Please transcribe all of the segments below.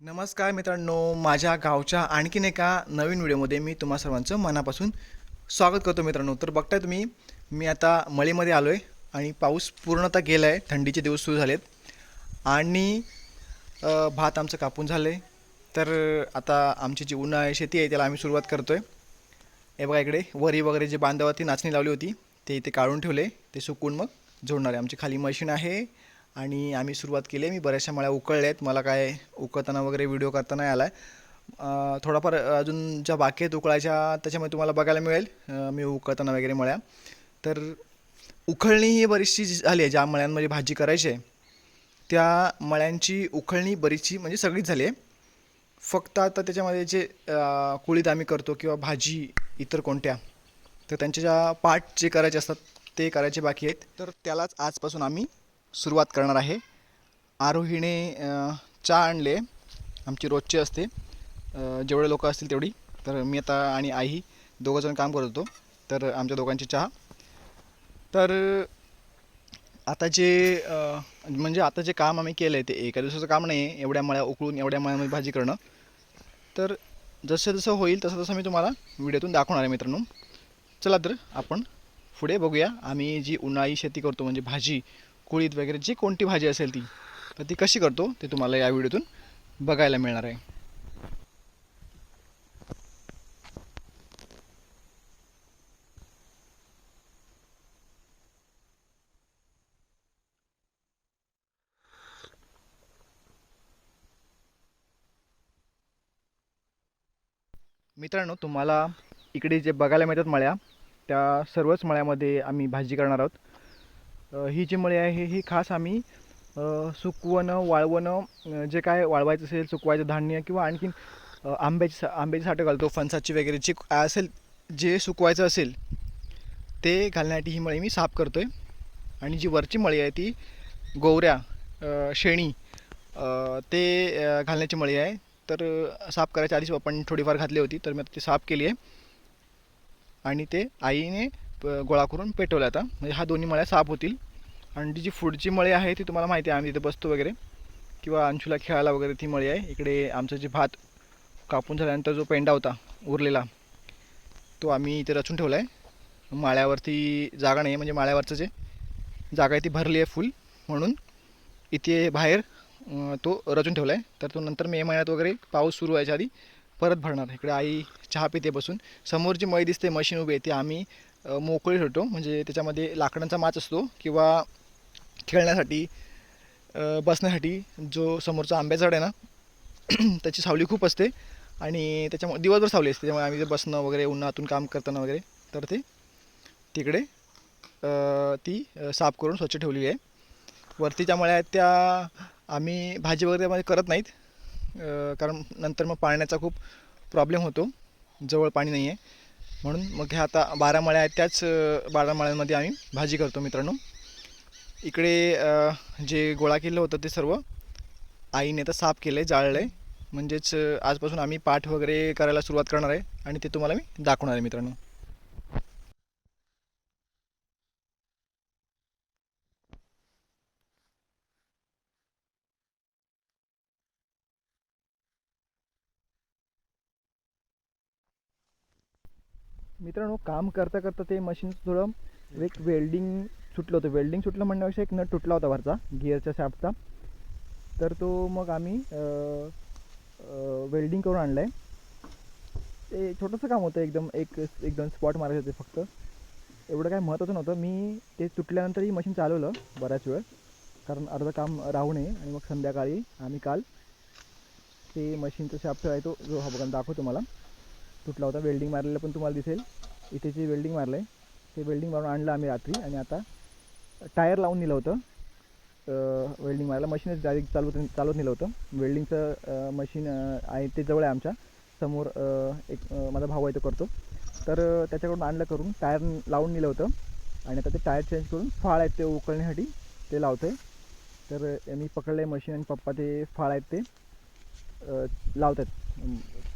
नमस्कार मित्रांनो माझ्या गावच्या आणखीन एका नवीन व्हिडिओमध्ये मी तुम्हा सर्वांचं मनापासून स्वागत करतो मित्रांनो. तर बघताय तुम्ही मी आता मळीमध्ये आलो आहे आणि पाऊस पूर्णतः गेला आहे थंडीचे दिवस सुरू झालेत. आणि भात आमचं कापून झालं आहे तर आता आमची जी उन्हाळी शेती आहे त्याला आम्ही सुरुवात करतो आहे हे बघा इकडे वरी वगैरे जे बांधावरती नाचणी लावली होती ते इथे काढून ठेवले ते सुकून मग जोडणार आहे. आमची खाली मशीन आहे. आणि आम्ही सुरुवात केली आहे. मी बऱ्याचशा मळ्या उकळल्या आहेत. मला काय उकळताना वगैरे व्हिडिओ करता नाही आला आहे थोडाफार अजून ज्या बाकी आहेत उकळायच्या त्याच्यामध्ये तुम्हाला बघायला मिळेल. मी उकळताना वगैरे मळ्या. तर उकळणी ही बरीचशी जी झाली आहे. ज्या मळ्यांमध्ये भाजी करायची आहे त्या मळ्यांची उखळणी बरीचशी म्हणजे सगळीच झाली आहे. फक्त आता त्याच्यामध्ये जे कुळीत आम्ही करतो किंवा भाजी इतर कोणत्या तर त्यांच्या ज्या पार्ट जे करायचे असतात ते करायचे बाकी आहेत. तर त्यालाच आजपासून आम्ही सुरुवात करणार आहे. आरोहीने चहा आणले. आमची रोजची असते. जेवढे लोक असतील तेवढी. तर मी आता आणि आई दोघंजण काम करत होतो. तर आमच्या दोघांची चहा. तर आता जे म्हणजे आता जे काम आम्ही केलं आहे ते एका दिवसाचं काम नाही आहे एवढ्या मळ्या उकळून एवढ्या मळ्यामध्ये भाजी करणं. तर जसं जसं होईल तसं तसं मी तुम्हाला व्हिडिओतून दाखवणार आहे मित्रांनो. चला तर आपण पुढे बघूया. आम्ही जी उन्हाळी शेती करतो म्हणजे भाजी कुळीत वगैरे जी कोणती भाजी असेल ती तर ती कशी करतो ते तुम्हाला या व्हिडिओतून बघायला मिळणार आहे. मित्रांनो तुम्हाला इकडे जे बघायला मिळतात मळ्या त्या सर्वच मळ्यामध्ये आम्ही भाजी करणार आहोत. ही जी मळी आहे ही खास आम्ही सुकवणं वाळवणं जे काय वाळवायचं असेल सुकवायचं धान्य किंवा आणखीन आंब्याची सा आंब्याची साठं घालतो फणसाची वगैरे जे असेल जे सुकवायचं असेल ते घालण्यासाठी ही मळी मी साफ करतो आहे आणि जी वरची मळी आहे ती गोवऱ्या शेणी ते घालण्याची मळी आहे. तर साफ करायच्या आधीच आपण थोडीफार घातली होती तर मी आता ती साफ केली आहे. आणि ते आईने प- गोळा करून पेटवलं आता. म्हणजे हा दोन्ही मळ्या साफ होतील. आणि ती जी पुढची मळी आहे ती तुम्हाला माहिती आहे आम्ही तिथे बसतो वगैरे. किंवा अंशूला खेळायला वगैरे ती मळी आहे. इकडे आमचं जे भात कापून झाल्यानंतर जो पेंडा होता उरलेला तो आम्ही इथे रचून ठेवला आहे माळ्यावरती जागा नाही आहे म्हणजे माळ्यावरचं जे जागा आहे ती भरली आहे फुल. म्हणून इथे बाहेर तो रचून ठेवला आहे तर तो नंतर मे महिन्यात वगैरे पाऊस सुरू व्हायच्या आधी परत भरणार. इकडे आई चहा पिते बसून. समोर जी मळी दिसते मशीन उभी आहे ती आम्ही मोकळी ठेवतो. म्हणजे त्याच्यामध्ये लाकडांचा माच असतो किंवा खेळण्यासाठी बसण्यासाठी जो समोरचा आंब्या झाड आहे ना त्याची सावली खूप असते आणि त्याच्यामुळे दिवसभर सावली असते. त्यामुळे आम्ही जे बसणं वगैरे उन्हातून काम करताना वगैरे तर ते तिकडे ती साफ करून स्वच्छ ठेवलेली आहे. वरतीच्या मळ्या आहेत त्या आम्ही भाजी वगैरे त्यामध्ये करत नाहीत. कारण नंतर मग पाण्याचा खूप प्रॉब्लेम होतो. जवळ पाणी नाही आहे म्हणून मग ह्या आता बारा मळ्या आहेत त्याच बारा मळ्यांमध्ये आम्ही भाजी करतो मित्रांनो. इकडे जे गोळा केलं होतं ते सर्व आईने तर साफ केलं आहे जाळलं आहे म्हणजेच आजपासून आम्ही पाठ वगैरे करायला सुरुवात करणार आहे आणि ते तुम्हाला मी दाखवणार आहे मित्रांनो. मित्रांनो काम करता करता ते मशीन थोडं एक वेल्डिंग सुटलं होतं. वेल्डिंग सुटलं म्हणण्यापेक्षा एक नट तुटला होता वरचा गिअरच्या शाफ्टचा तर तो मग आम्ही वेल्डिंग करून आणलं आहे ते छोटंसं काम होतं एकदम एक एक दोन स्पॉट मारायचे होते फक्त. एवढं काय महत्त्वाचं नव्हतं. मी ते तुटल्यानंतरही मशीन चालवलं बऱ्याच वेळ. कारण अर्धं काम राहू नये. आणि मग संध्याकाळी आम्ही काल ते मशीनचा शाफ्ट आहे तो जो हा बघा दाखवतो मला तुटला होता. वेल्डिंग मारलेलं पण तुम्हाला दिसेल. इथे जे वेल्डिंग मारलं आहे ते वेल्डिंग मारून आणलं आम्ही रात्री. आणि आता टायर लावून नेलं होतं. वेल्डिंग मारायला मशीनच डायरेक्ट चालवत चालवत नेलं होतं. वेल्डिंगचं मशीन आहे ते जवळ आहे आमच्या. समोर एक माझा भाऊ आहे तो करतो. तर त्याच्याकडून आणलं करून टायर लावून नेलं होतं. आणि आता ते टायर चेंज करून फाळ आहेत ते उकळण्यासाठी ते लावतो आहे तर मी पकडलं आहे मशीन आणि पप्पा ते फाळ आहेत ते लावत लावतात.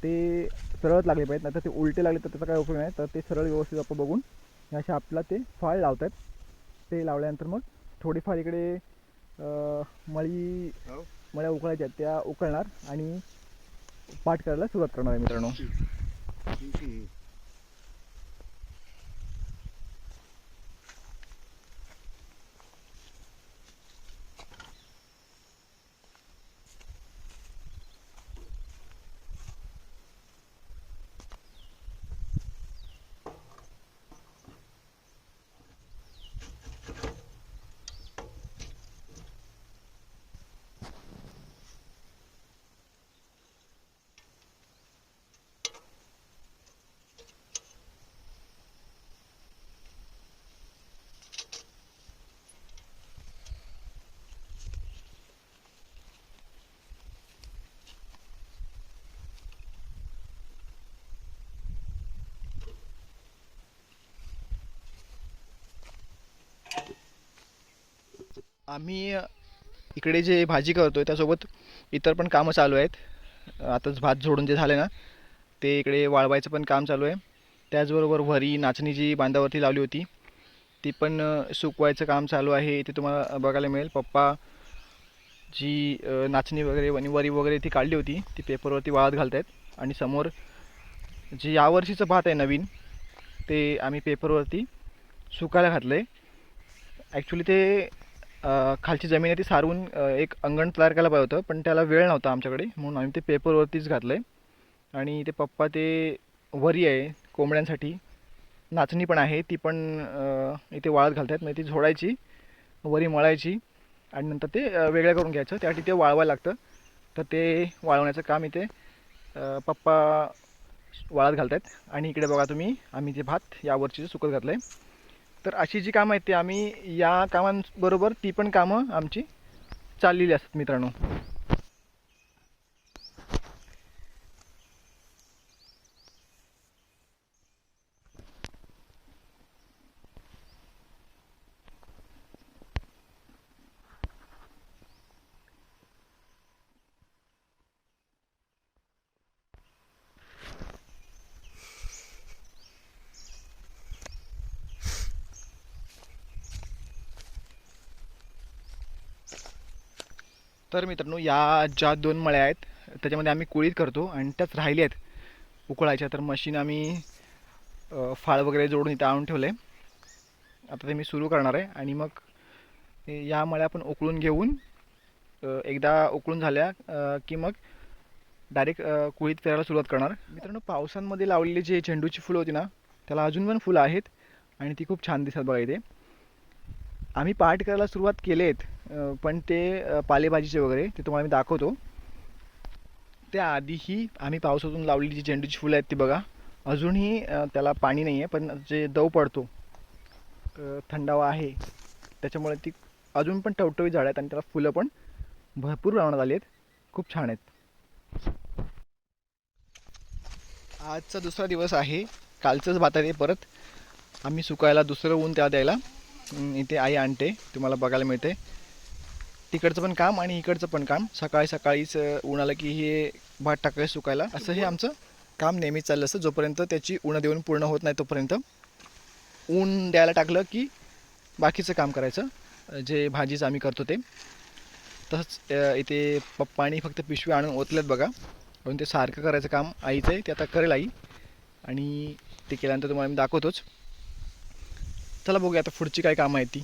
ते सरळच लागले पाहिजेत. नाही तर ते उलटे लागले तर त्याचा काय उपयोग नाही. तर ते सरळ व्यवस्थित आपण बघून अशा आपला ते फाळ लावतात. ते लावल्यानंतर मग थोडीफार इकडे मळी मळ्या उकळायच्या आहेत त्या उकळणार आणि पाठ करायला सुरुवात करणार आहे मित्रांनो. आम्ही इकडे जे भाजी करतो आहे त्यासोबत इतर पण कामं चालू आहेत. आताच भात झोडून जे झाले ना ते इकडे वाळवायचं पण काम चालू आहे. त्याचबरोबर वरी नाचणी जी बांधावरती लावली होती ती पण सुकवायचं काम चालू आहे. इथे तुम्हाला बघायला मिळेल. पप्पा जी नाचणी वगैरे आणि वरी वगैरे ती काढली होती ती पेपरवरती वाळत घालत आहेत आणि समोर जे यावर्षीचं भात आहे नवीन ते आम्ही पेपरवरती सुकायला घातलं आहे ॲक्च्युली ते खालची जमीन आहे ती सारवून एक अंगण तयार करायला पाहिजे होतं पण त्याला वेळ नव्हता आमच्याकडे. म्हणून आम्ही ते पेपरवरतीच घातलं आहे आणि ते पप्पा ते वरी आहे कोंबड्यांसाठी. नाचणी पण आहे ती पण इथे वाळत घालतात म्हणजे ती झोडायची वरी मळायची आणि नंतर ते वेगळं करून घ्यायचं. त्यासाठी ते वाळवायला लागतं. तर ते वाळवण्याचं काम इथे पप्पा वाळत घालत आहेत आणि इकडे बघा तुम्ही आम्ही ते भात यावरची सुकत घातलं आहे तर अशी जी कामं आहेत ती आम्ही या कामांबरोबर ती पण कामं आमची चाललेली असतात मित्रांनो. तर मित्रांनो या ज्या दोन मळ्या आहेत त्याच्यामध्ये आम्ही कुळीत करतो आणि त्याच राहिल्या आहेत. उकळायच्या तर मशीन आम्ही फाळ वगैरे जोडून इथं आणून ठेवलं आहे आता ते मी सुरू करणार आहे आणि मग या मळ्या आपण उकळून घेऊन एकदा उकळून झाल्या की मग डायरेक्ट कुळीत पेरायला सुरुवात करणार. मित्रांनो पावसांमध्ये लावलेली जी झेंडूची फुलं होती ना त्याला अजून पण फुलं आहेत आणि ती खूप छान दिसतात बघा इथे. आम्ही पाठ करायला सुरुवात केले आहेत पण ते पालेभाजीचे वगैरे ते तुम्हाला मी दाखवतो. त्याआधीही आम्ही पावसातून लावलेली जी झेंडूची फुलं आहेत ती बघा. अजूनही त्याला पाणी नाही आहे पण जे दव पडतो थंडावा आहे त्याच्यामुळे ती अजून पण टवटवी झाड आहेत आणि त्याला फुलं पण भरपूर प्रमाणात आली आहेत. खूप छान आहेत. आजचा दुसरा दिवस आहे. कालचंच भात आहे परत आम्ही सुकायला दुसरं ऊन त्या द्यायला. इथे आई आणते तुम्हाला बघायला मिळते. तिकडचं पण काम आणि इकडचं पण काम. सकाळी सकाळीच उन्हाला आलं की हे भात टाकायचं सुकायला. असं हे आमचं काम नेहमीच चाललं असतं. जोपर्यंत त्याची ऊनं देऊन पूर्ण होत नाही तोपर्यंत ऊन द्यायला टाकलं की बाकीचं काम करायचं. जे भाजीचं आम्ही करतो ते. तसंच इथे पप्पानी फक्त पिशवी आणून ओतल्यात बघा. म्हणून ते सारखं करायचं काम आईचं आहे. ते आता करेल आई. आणि ते केल्यानंतर तुम्हाला मी दाखवतोच. चला बघूया आता पुढची काय कामं आहेत ती.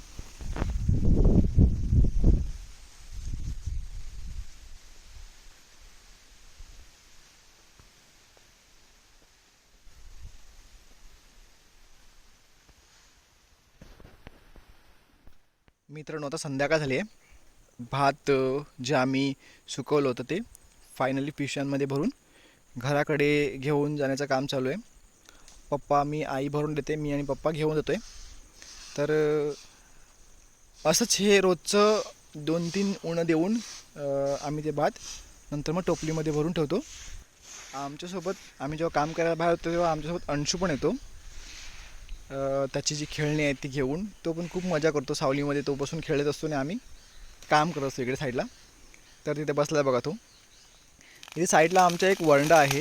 मित्रांनो आता संध्याकाळ झाली आहे. भात जे आम्ही सुकवलं होतं ते फायनली पिशव्यांमध्ये भरून घराकडे घेऊन जाण्याचं काम चालू आहे. पप्पा मी आई भरून देते मी आणि पप्पा घेऊन जातो आहे तर असंच हे रोजचं दोन तीन उणं देऊन आम्ही ते भात नंतर मग टोपलीमध्ये भरून ठेवतो. आमच्यासोबत आम्ही जेव्हा काम करायला बाहेर होतो तेव्हा आमच्यासोबत अंशू पण येतो. त्याची जी खेळणी आहेत ती घेऊन तो पण खूप मजा करतो. सावलीमध्ये तो बसून खेळत असतो आणि आम्ही काम करत असतो इकडे साईडला. तर तिथे बसला बघा तो. इथे साईडला आमचा एक वरंडा आहे.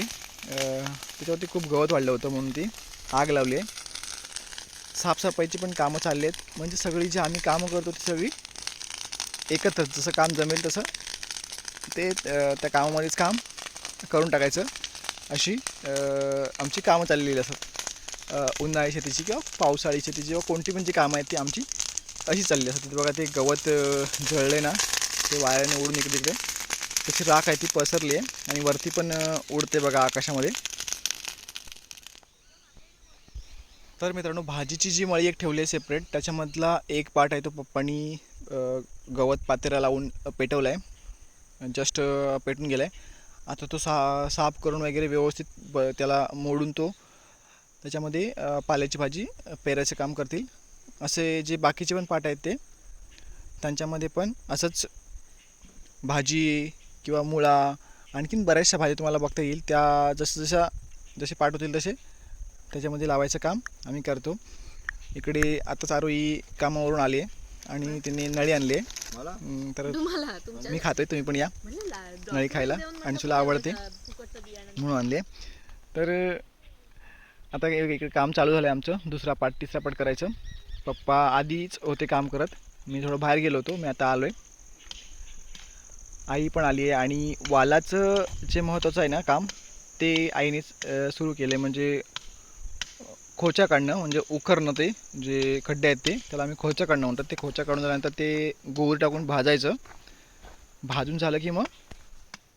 त्याच्यावरती खूप गवत वाढलं होतं म्हणून ती आग लावली आहे. साफसफाईची पण कामं चालली आहेत म्हणजे सगळी जी आम्ही कामं करतो ती सगळी एकत्रच. जसं काम जमेल तसं ते त्या कामामध्येच काम करून टाकायचं. अशी आमची कामं चाललेली असतात. उन्हाळी शेतीची किंवा पावसाळी शेतीची किंवा कोणती पण जी कामं आहेत ती आमची अशी चालली असतात. बघा ते गवत जळले ना ते वाऱ्याने उडून इकडे तिकडे. त्याची राख आहे ती पसरली आहे आणि वरती पण उडते बघा आकाशामध्ये. तर मित्रांनो भाजीची जी मळी एक ठेवली आहे सेपरेट त्याच्यामधला एक पार्ट आहे तो पप्पानी गवत पातेरा लावून पेटवला आहे जस्ट पेटून गेला आहे आता तो सा साफ करून वगैरे व्यवस्थित ब त्याला मोडून तो त्याच्यामध्ये पाल्याची भाजी पेरायचं काम करतील. असे जे बाकीचे पण पार्ट आहेत ते त्यांच्यामध्ये पण असंच भाजी किंवा मुळा आणखीन बऱ्याचशा भाज्या तुम्हाला बघता येईल. त्या जसं जशा जसे पाठ होतील तसे त्याच्यामध्ये लावायचं काम आम्ही करतो. इकडे आता चारोई कामावरून आली आहे आणि त्यांनी नळी आणली आहे. तर मी खातोय तुम्ही पण या. नळी खायला. आणि तुला आवडते. म्हणून आणले तर आता एक- इकडे काम चालू झालं आहे आमचं. दुसरा पाठ तिसरा पाठ करायचं. पप्पा आधीच होते काम करत. मी थोडं बाहेर गेलो होतो. मी आता आलो आहे आई पण आली आहे आणि वालाचं जे महत्त्वाचं आहे ना काम ते आईनेच सुरू केलं आहे म्हणजे खोच्या काढणं म्हणजे उखरणं ते जे खड्डे आहेत ते त्याला आम्ही खोच्या काढणं म्हणतात. ते खोच्या काढून झाल्यानंतर ते गोवर टाकून भाजायचं. भाजून झालं की मग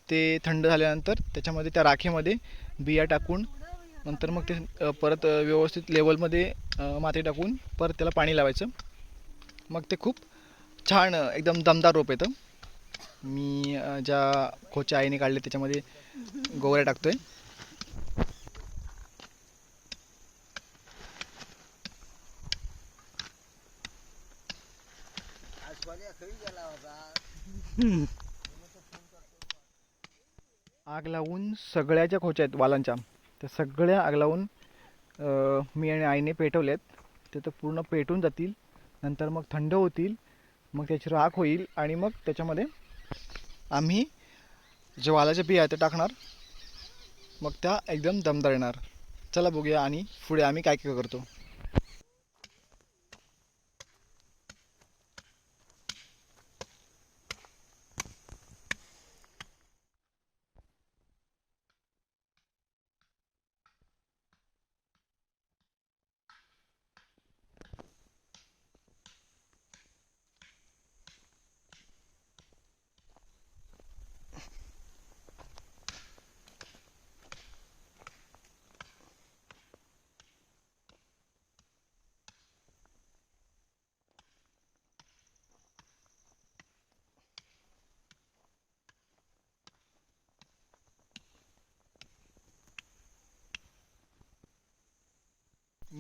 ते थंड झाल्यानंतर त्याच्यामध्ये त्या राखेमध्ये बिया टाकून नंतर मग ते परत व्यवस्थित लेवलमध्ये माती टाकून परत त्याला पाणी लावायचं. मग ते खूप छान एकदम दमदार रोप येतं. मी ज्या खोच्या आईने काढले त्याच्यामध्ये गोवऱ्या टाकतो आहे पाण्या खरी गेला होता आग लावून सगळ्या ज्या खोच्या आहेत वालांच्या. त्या सगळ्या आग लावून मी आणि आईने पेटवल्यात ते तर पूर्ण पेटून जातील. नंतर मग थंड होतील. मग त्याची राख होईल आणि मग त्याच्यामध्ये आम्ही जे वालाच्या बिया आहेत ते टाकणार. मग त्या एकदम दमदार येणार. चला बघूया आणि पुढे आम्ही काय काय करतो.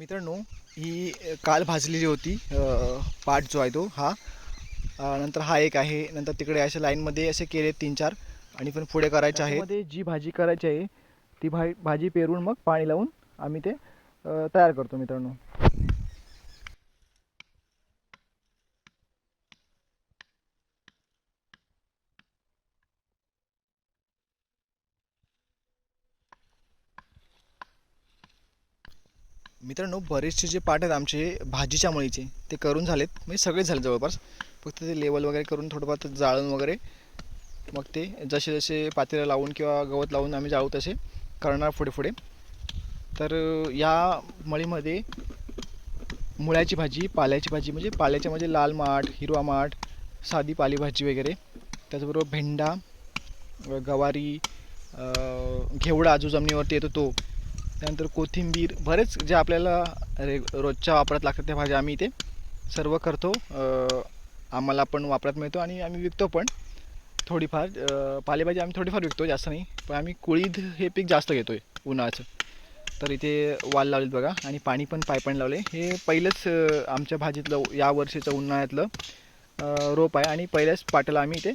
मित्रांनो ही काल भाजलेली होती पाठ पाट जो आहे तो हा. नंतर हा एक आहे नंतर तिकडे अशा लाईनमध्ये असे केले तीन चार आणि पण पुढे करायचे आहे जी भाजी करायची आहे ती भा भाजी पेरून मग पाणी लावून आम्ही ते तयार करतो मित्रांनो. मित्रांनो बरेचसे जे पाठ आहेत आमचे भाजीच्या मळीचे ते करून झालेत. म्हणजे सगळेच झाले जवळपास. फक्त ते लेवल वगैरे करून थोडंफार जाळून वगैरे मग ते जसे जसे पातेलं लावून किंवा गवत लावून आम्ही जाळू तसे करणार पुढे पुढे. तर या मळीमध्ये मुळ्याची भाजी पाल्याची भाजी म्हणजे पाल्याच्या म्हणजे लाल माठ हिरवा माठ साधी पालेभाजी वगैरे. त्याचबरोबर भेंडा गवारी घेवडा जो जमिनीवरती येतो तो. त्यानंतर कोथिंबीर बरेच जे आपल्याला रे रोजच्या वापरात लागतात त्या भाज्या आम्ही इथे सर्व करतो. आम्हाला पण वापरात मिळतो आणि आम्ही विकतो पण. थोडीफार पालेभाजी आम्ही थोडीफार विकतो जास्त नाही. पण आम्ही कुळीद हे पीक जास्त घेतो आहे उन्हाळ्याचं. तर इथे वाल लावलेत बघा आणि पाणी पण पायपण लावले. हे पहिलंच आमच्या भाजीतलं या वर्षीचं उन्हाळ्यातलं रोप आहे आणि पहिल्याच पाट्याला आम्ही इथे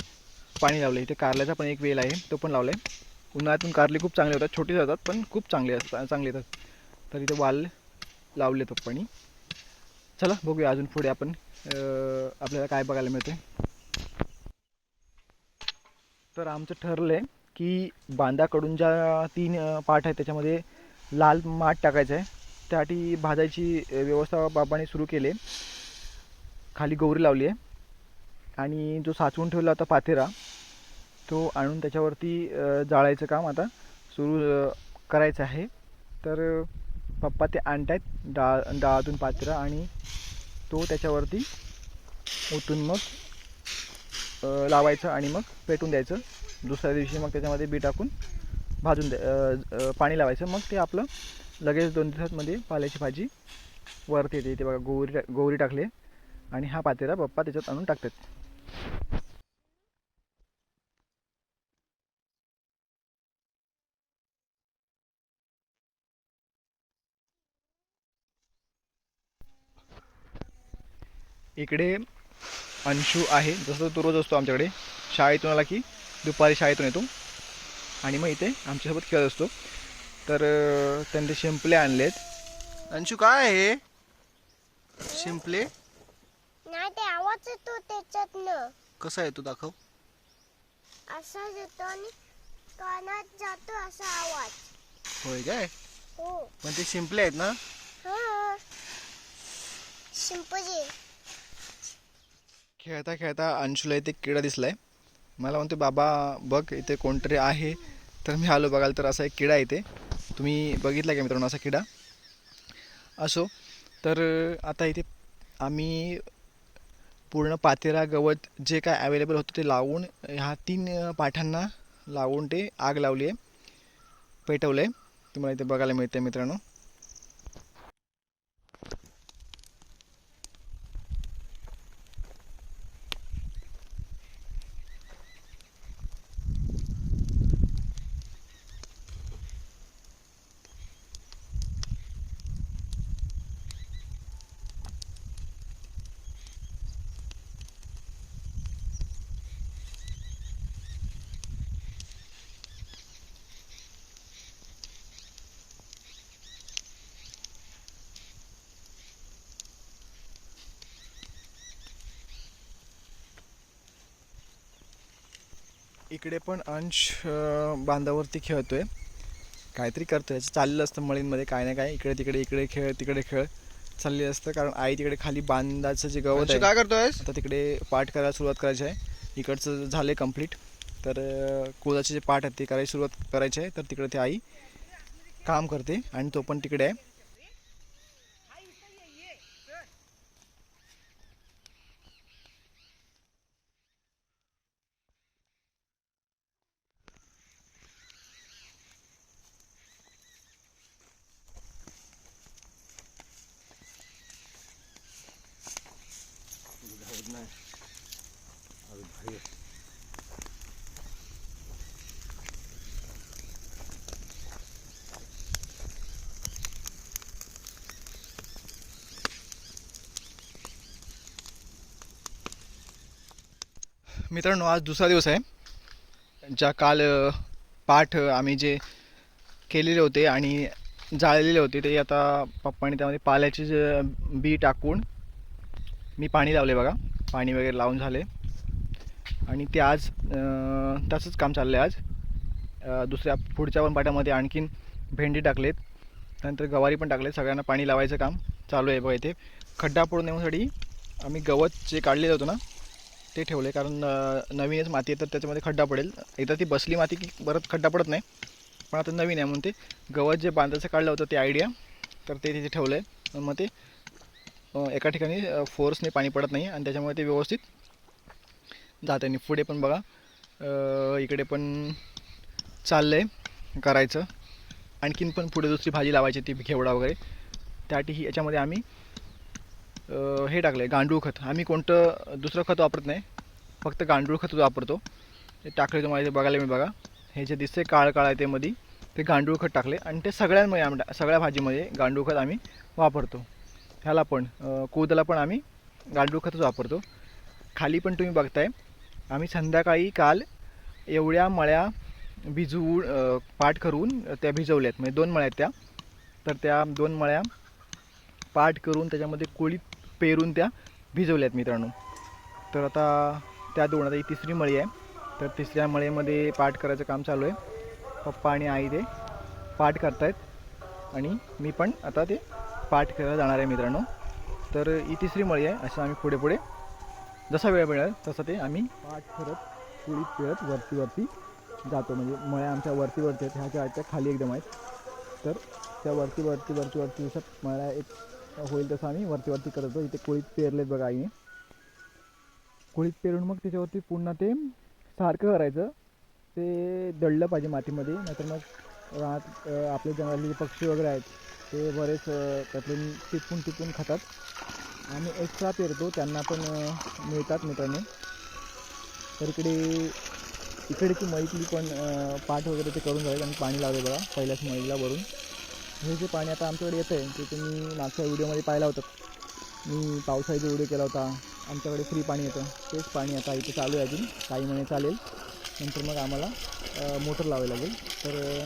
पाणी लावलं इथे कारल्याचा पण एक वेल आहे तो पण लावला आहे उन्हाळ्यातून कारले खूप चांगले होतात छोटे जातात पण खूप चांगले असतात चांगले येतात. तर इथे वाल लावले पप्पानी. चला बघूया अजून पुढे आपण आपल्याला काय बघायला मिळते तर आमचं ठरलं आहे की बांधाकडून ज्या तीन पाठ आहेत त्याच्यामध्ये लाल माठ टाकायचं आहे त्यासाठी भाजायची व्यवस्था बाबाने सुरू केली. आहे खाली गौरी लावली आहे. आणि जो साचवून ठेवला होता पाथेरा तो आणून त्याच्यावरती जाळायचं काम आता सुरू करायचं आहे. तर पप्पा ते आणतायत डाळ डाळातून पात्र आणि तो त्याच्यावरती ओतून मग लावायचं आणि मग पेटून द्यायचं. दुसऱ्या दिवशी मग त्याच्यामध्ये बी टाकून भाजून द्या पाणी लावायचं. मग ते आपलं लगेच दोन दिवसांमध्ये पाल्याची भाजी वरती येते. ते बघा गोवरी टा- गोवरी टाकली आणि हा पातेरा पप्पा त्याच्यात आणून टाकतात. इकडे अंशू आहे. जसं तो रोज असतो आमच्याकडे. शाळेतून आला की दुपारी शाळेतून येतो. आणि मग इथे आमच्यासोबत खेळत असतो. तर त्यांनी ते शिंपले आणलेत. अंशू काय आहे शिंपले? नाही ते आवाज येतो त्याच्यातनं. कसा आहे तू दाखव. असा येतो आणि कानात जातो असा आवाज. होय काय? हो. पण ते शिंपले आहेत ना? हा. शिंपजी खेळता खेळता अंशूला इथे किडा दिसलाय. मला म्हणतो बाबा बघ इथे कोणतरी आहे. तर मी आलो बघाल तर असा एक किडा इथे. तुम्ही बघितला का मित्रांनो असा किडा? असो तर आता इथे आम्ही पूर्ण पातेरा गवत जे काय अवेलेबल होतं ते लावून ह्या तीन पाठांना लावून ते आग लावली आहे पेटवलं आहे तुम्हाला इथे बघायला मिळतं मित्रांनो. इकडे पण अंश बांधावरती खेळतोय. काहीतरी करतोय. याचं चाललेलं असतं मळींमध्ये काय ना काय इकडे तिकडे इकडे खेळ तिकडे खेळ चालले असतं. कारण आई तिकडे खाली बांधाचं जे गवत आहे काय करतोयस? आता तिकडे पाठ करायला सुरुवात करायची आहे. इकडचं झालं आहे कंप्लीट तर अं, कुळाचे जे पाठ आहेत ते करायला सुरुवात करायची आहे. तर तिकडे ती आई काम करते आणि तो पण तिकडे आहे. मित्रांनो आज दुसरा दिवस आहे. ज्या काल पाठ आम्ही जे केलेले होते आणि जाळलेले होते ते आता पप्पाने त्यामध्ये पाल्याचे बी टाकून मी पाणी लावले बघा. पाणी वगैरे लावून झाले. आणि ते आज तसंच काम चाललं आहे आज दुसऱ्या पुढच्या पण पाट्यामध्ये आणखीन भेंडी टाकलेत. नंतर गवारी पण टाकलेत सगळ्यांना पाणी लावायचं काम चालू आहे बघा इथे. खड्डा पडून येण्यासाठी आम्ही गवत जे काढलेलं होतं ना ते ठेवले कारण नवीनच माती आहे तर त्याच्यामध्ये खड्डा पडेल. एकदा ती बसली माती की परत खड्डा पडत नाही. पण आता नवीन आहे म्हणून ते गवत जे बांधायचं काढलं होतं ते आयडिया तर ते तिथे ठेवलं आहे मग ते एका ठिकाणी फोर्सने पाणी पडत नाही आणि त्याच्यामुळे ते व्यवस्थित जाते आणि पुढे पण बघा इकडे पण चाललं आहे करायचं. आणखीन पण पुढे दुसरी भाजी लावायची ती घेवडा वगैरे. त्यासाठी ही याच्यामध्ये आम्ही हे टाकलं आहे गांडूळ खत. आम्ही कोणतं दुसरं खत वापरत नाही फक्त गांडूळ खत वापरतो. ते टाकले तुम्हाला इथे बघायला मी बघा. हे जे दिसते काळ काळ आहे ते मध्ये ते गांडूळ खत टाकले आणि ते सगळ्यांमध्ये आम्ही सगळ्या भाजीमध्ये गांडूळ खत आम्ही वापरतो. ह्याला पण कोदला पण आम्ही गांडूळ खतच वापरतो. खाली पण तुम्ही बघताय आम्ही संध्याकाळी काल एवढ्या मळ्या भिजवून पाठ करून त्या भिजवल्यात. म्हणजे दोन मळ्या आहेत त्या. तर त्या दोन मळ्या पाठ करून त्याच्यामध्ये कोळी पेरून त्या भिजवल्यात मित्रांनो. तर आता त्या दोन आता ही तिसरी मळी आहे. तर तिसऱ्या मळीमध्ये पाठ करायचं काम चालू आहे. पप्पा आणि आई ते पाठ करतायत. आणि मी पण आता ते पाठ करायला जाणार आहे मित्रांनो. तर ही तिसरी मळी आहे. असं आम्ही पुढे पुढे जसा वेळ मिळेल तसं ते आम्ही पाठ करत कुळीत फिरत वरती वरती जातो. म्हणजे मळ्या आमच्या वरती वरती आहेत. ह्याच्या आजच्या खाली एकदम आहेत. तर त्या वरती वरती वरती वरती दिवसात मळ्या एक होईल तसं आम्ही. वरती वरती करतो. इथे कुळीत पेरलेत बघा आईने. कुळीत पेरून मग त्याच्यावरती पुन्हा ते सारखं करायचं. ते दळलं पाहिजे मातीमध्ये. नाहीतर मग राहत आपले जंगलातले जे पक्षी वगैरे आहेत ते बरेच त्यातले टिपून टिपून खातात. आणि एक्स्ट्रा पेरतो. त्यांना पण मिळतात मित्रांनो. तर इकडे इकडची मळीतली पण पाठ वगैरे ते करून झाले आणि पाणी लावले बघा. पहिल्याच मळीला भरून हे जे पाणी आता आमच्याकडे येतं आहे ते तुम्ही मागच्या व्हिडिओमध्ये पाहिला होता. मी पावसाळ्याचा व्हिडिओ केला होता. आमच्याकडे फ्री पाणी येतं. तेच पाणी आता इथे चालू आहे अजून. काही महिने चालेल. नंतर मग आम्हाला मोटर लावावी लागेल. तर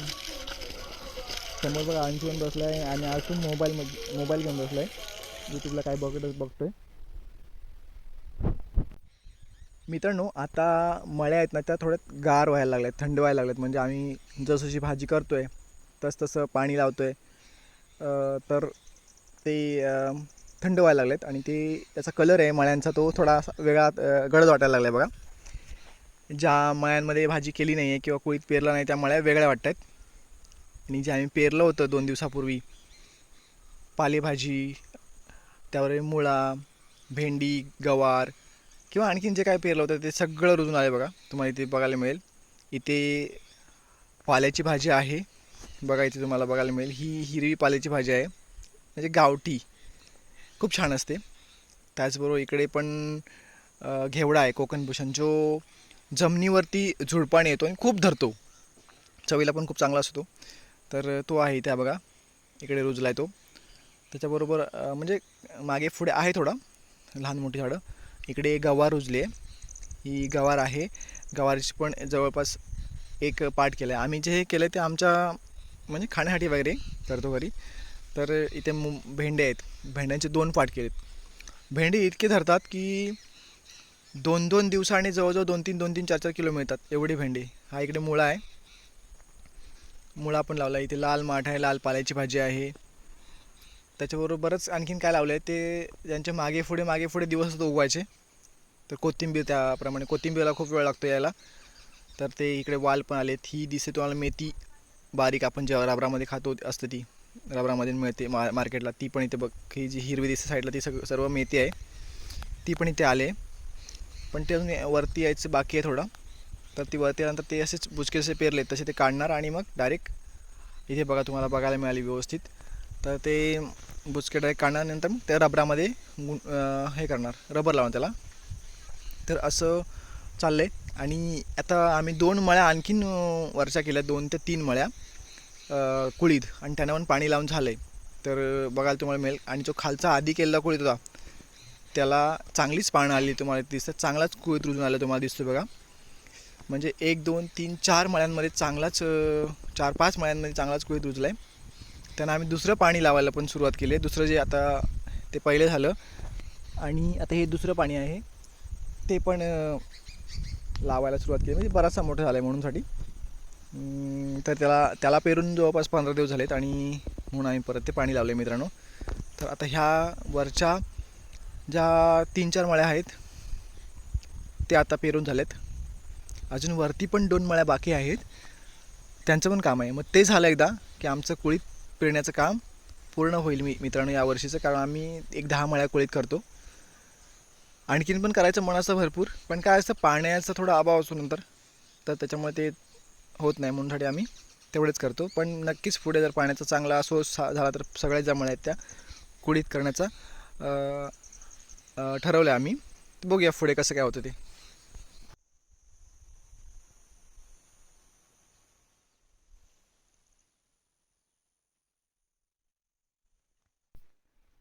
समोर बघा आणखी पण बसला आहे आणि अजून मोबाईलमध्ये मोबाईल घेऊन बसला आहे. यूट्यूबला काय बघतच आहे मित्रांनो आता मळ्या आहेत ना त्या थोड्यात गार व्हायला लागल्या आहेत थंड व्हायला लागल्यात. म्हणजे आम्ही जसजशी भाजी करतो आहे तसतसं पाणी लावतो आहे तर ते थंड व्हायला लागलेत आणि ते त्याचा कलर आहे मळ्यांचा तो थोडा वेगळा गडद वाटायला लागला आहे बघा. ज्या मळ्यांमध्ये भाजी केली नाही आहे किंवा कोळीत पेरला नाही त्या मळ्या वेगळ्या वाटत आहेत आणि जे आम्ही पेरलं होतं दोन दिवसापूर्वी पालेभाजी त्यावर मुळा भेंडी गवार किंवा आणखीन जे काय पेरलं होतं ते सगळं रुजून आले बघा. तुम्हाला इथे बघायला मिळेल. इथे पाल्याची भाजी आहे. बघायची तुम्हाला बघायला मिळेल. ही हिरवी पाल्याची भाजी आहे. म्हणजे गावठी. खूप छान असते. त्याचबरोबर इकडे पण घेवडा आहे कोकणभूषण जो जमिनीवरती झुडपाने येतो आणि खूप धरतो. चवीला पण खूप चांगला असतो. तर तो आहे त्या बघा. इकडे रुजला आहे तो. त्याच्याबरोबर म्हणजे मागे पुढे आहे थोडा. लहान मोठी झाडं. इकडे गवार रुजली आहे. ही गवार आहे. गवारीची पण जवळपास एक पाठ केला आहे आम्ही जे हे केलं ते आमच्या म्हणजे खाण्यासाठी वगैरे करतो घरी. तर इथे मु भेंडे आहेत. भेंड्यांचे दोन पाठ केलेत. भेंडे इतके धरतात की दोन दोन दिवसाने जवळजवळ दोन तीन दोन तीन चार चार किलो मिळतात एवढी भेंडी. हा इकडे मुळा आहे. मुळा पण लावला इथे लाल माठ आहे लाल पाल्याची भाजी आहे. त्याच्याबरोबरच आणखीन काय लावलं आहे ते त्यांचे मागे पुढे मागे पुढे दिवस होतो उगवायचे. तर कोथिंबीर त्याप्रमाणे कोथिंबीरला खूप वेळ लागतो यायला. तर ते इकडे वाल पण आलेत. ही दिसते तुम्हाला मेथी. बारीक आपण जेव्हा रबरामध्ये खातो असते ती रबरामध्ये मिळते मा मार्केटला. ती पण इथे बघ ही जी हिरवी दिसते साईडला ती सग सर्व मेथी आहे. ती पण इथे आले. पण ते अजून वरती यायचं बाकी आहे थोडं. तर ती वरती आल्यानंतर ते असेच बुचकेसे पेरले तसे ते काढणार आणि मग डायरेक्ट इथे बघा तुम्हाला बघायला मिळाली व्यवस्थित. तर ते बुचके डायरेक्ट काढणार नंतर त्या रबरामध्ये गुण हे करणार रबर लावणार त्याला. तर असं चाललं आहे आणि आता आम्ही दोन मळ्या आणखीन वर्षा केल्या. दोन ते तीन मळ्या कुळीत आणि त्यांना पण पाणी लावून झालं आहे तर बघायला तुम्हाला मिळेल. आणि जो खालचा आधी केलेला कुळीत होता त्याला चांगलीच पानं आली तुम्हाला दिसतं चांगलाच कुळीत रुजून आलं तुम्हाला दिसतो बघा. म्हणजे एक दोन तीन चार मळ्यांमध्ये चांगलाच चार पाच मळ्यांमध्ये चांगलाच कुळीत रुजला आहे त्यांना आम्ही दुसरं पाणी लावायला पण सुरुवात केली. आहे दुसरं जे आता ते पहिले झालं. आणि आता हे दुसरं पाणी आहे. ते पण लावायला सुरुवात केली. म्हणजे बराचसा मोठं झालं आहे म्हणूनसाठी तर त्याला त्याला पेरून जवळपास पंधरा दिवस झालेत आणि म्हणून आम्ही परत ते पाणी लावले मित्रांनो. तर आता ह्या वरच्या ज्या तीन चार मळ्या आहेत ते आता पेरून झालेत. अजून वरती पण दोन मळ्या बाकी आहेत. त्यांचं पण काम आहे. मग ते झालं एकदा की आमचं कुळीत पेरण्याचं काम पूर्ण होईल मी मित्रांनो या वर्षीचं. कारण आम्ही एक दहा मळ्या कुळीत करतो. आणखीन पण करायचं मन असतं भरपूर. पण काय असतं पाण्याचा थोडा अभाव असतो नंतर. तर त्याच्यामुळे ते होत नाही म्हणूनसाठी आम्ही तेवढेच करतो. पण नक्कीच पुढे जर पाण्याचा चांगला सोर्स झाला तर सगळ्या जमा आहेत त्या कुडीत करण्याचा ठरवलं आहे आम्ही. बघूया पुढे कसं काय होतं ते.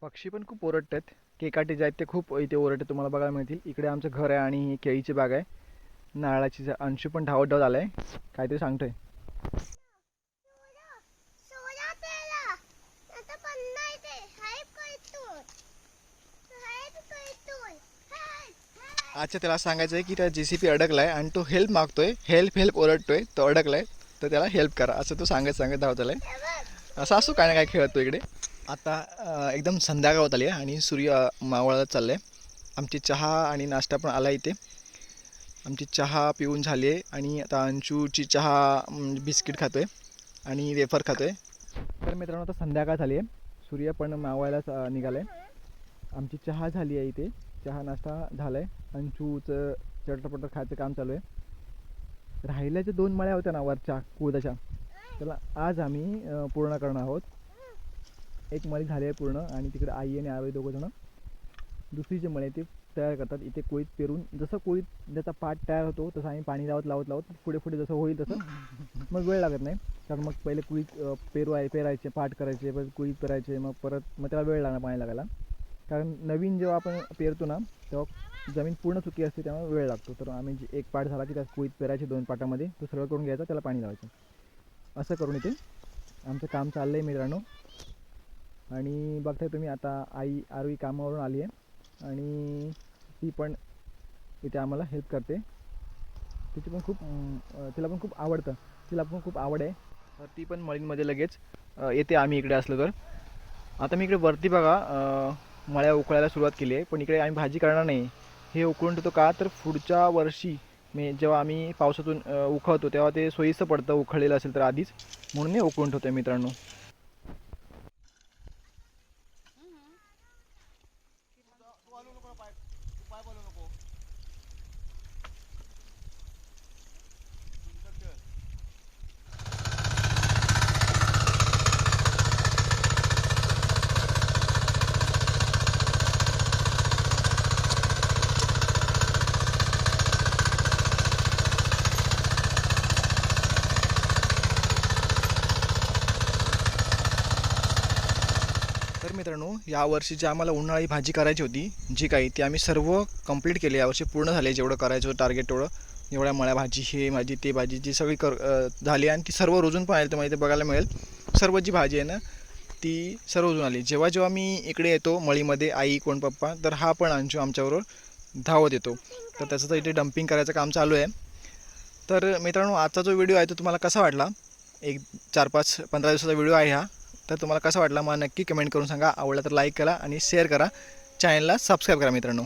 पक्षी पण खूप ओरडतात. केकाटे जे आहेत ते खूप इथे ओरडते तुम्हाला बघायला मिळतील. इकडे आमचं घर आहे आणि ही केळीची बाग आहे. नारळाची अंशू पण धावत धावत आलाय. काहीतरी सांगतोय. अच्छा त्याला सांगायचं आहे की त्या जे सी पी अडकलाय आणि तो हेल्प मागतोय. हेल्प हेल्प ओरडतोय. तो अडकलाय. तर त्याला हेल्प करा. असं तो सांगत सांगत धावत आलाय. असं असू काय ना काय खेळत इकडे. आता एकदम संध्याकाळ होत आली आहे आणि सूर्य मावळायला चाललं आहे आमची चहा आणि नाश्ता पण आला इथे. आमची चहा पिऊन झाली आहे आणि आता अंशूची चहा बिस्किट खातो आहे आणि वेफर खातो आहे तर मित्रांनो आता संध्याकाळ झाली आहे. सूर्य पण मावायला निघाला आहे आमची चहा झाली आहे इथे. चहा नाश्ता झाला आहे अंशूचं चटरपटर खायचं काम चालू आहे. राहिल्याच्या दोन मळ्या होत्या ना वरच्या कुदाच्या त्याला आज आम्ही पूर्ण करणार आहोत. एक मळी झाली आहे पूर्ण आणि तिकडे आई आणि आई दोघं जण दुसरी जे मळे ते तयार करतात. इथे कोळीत पेरून जसं कोळीत ज्याचा पाट तयार होतो तसं आम्ही पाणी लावत लावत लावत पुढे पुढे जसं होईल तसं मग वेळ लागत नाही. कारण मग पहिले कुळीत पेरवाय पेरू आहे पेरायचे पाट करायचे परत कुळीत पेरायचे मग परत मग त्याला वेळ लागणार पाणी लागायला. कारण नवीन जेव्हा आपण पेरतो ना तेव्हा जमीन पूर्ण सुकी असते त्यामुळे वेळ लागतो. तर आम्ही जे एक पाट झाला की त्यात कुळीत पेरायचे दोन पाटामध्ये तो सरळ करून घ्यायचा त्याला पाणी लावायचं. असं करून इथे आमचं काम चाललं आहे मित्रांनो. आणि बघताय तुम्ही आता आई आरवी कामावरून आली आहे आणि ती पण इथे आम्हाला हेल्प करते. तिची पण खूप तिला पण खूप आवडतं. तिला पण खूप आवड आहे. तर ती पण मळींमध्ये लगेच येते आम्ही इकडे असलो तर. आता मी इकडे वरती बघा मळ्या उकळायला सुरुवात केली आहे. पण इकडे आम्ही भाजी करणार नाही. हे उकळून ठेवतो का? तर पुढच्या वर्षी मी जेव्हा आम्ही पावसातून उखळतो तेव्हा ते सोयीचं पडतं उखळलेलं असेल तर आधीच. म्हणून मी उकळून ठेवतो मित्रांनो तर मित्रांनो यावर्षी जी आम्हाला उन्हाळी भाजी करायची होती जी काही ती आम्ही सर्व कंप्लीट केली. यावर्षी पूर्ण झाले जेवढं करायचं होतं टार्गेट तेवढं. एवढ्या मळ्या भाजी हे भाजी ते भाजी जी सगळी कर झाली आणि ती सर्व रोजून पण आली तुम्हाला इथे बघायला मिळेल. सर्व जी भाजी आहे ना ती सर्व रोजून आली. जेव्हा जेव्हा मी इकडे येतो मळीमध्ये आई कोण पप्पा तर हा पण अंशू आमच्याबरोबर धावत येतो. तर त्याचं तर इथे डम्पिंग करायचं काम चालू आहे. तर मित्रांनो आजचा जो व्हिडिओ आहे तो तुम्हाला कसा वाटला? एक चार पाच पंधरा दिवसाचा व्हिडिओ आहे हा. तर तुम्हाला कसा वाटला मला नक्की कमेंट करून सांगा. आवडला तर लाईक करा आणि शेअर करा. चॅनलला सबस्क्राईब करा मित्रांनो.